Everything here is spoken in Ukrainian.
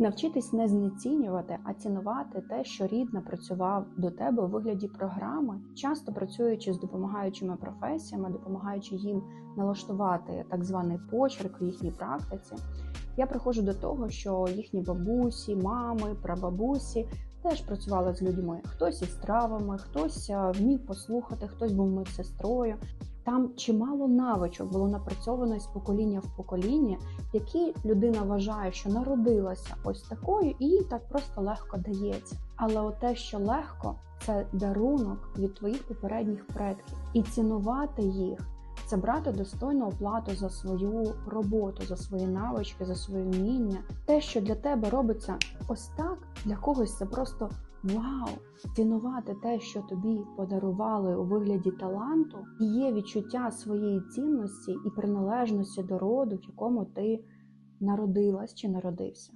Навчитись не знецінювати, а цінувати те, що рід напрацював до тебе у вигляді програми, часто працюючи з допомагаючими професіями, допомагаючи їм налаштувати так званий почерк в їхній практиці. Я приходжу до того, що їхні бабусі, мами, прабабусі теж працювали з людьми. Хтось із травами, хтось вмів послухати, хтось був медсестрою. Там чимало навичок було напрацьовано із покоління в покоління, які людина вважає, що народилася ось такою, і їй так просто легко дається. Але те, що легко, це дарунок від твоїх попередніх предків, і цінувати їх це брати достойну оплату за свою роботу, за свої навички, за своє вміння. Те, що для тебе робиться ось так, для когось це просто вау! Цінувати те, що тобі подарували у вигляді таланту, і є відчуття своєї цінності і приналежності до роду, в якому ти народилась чи народився.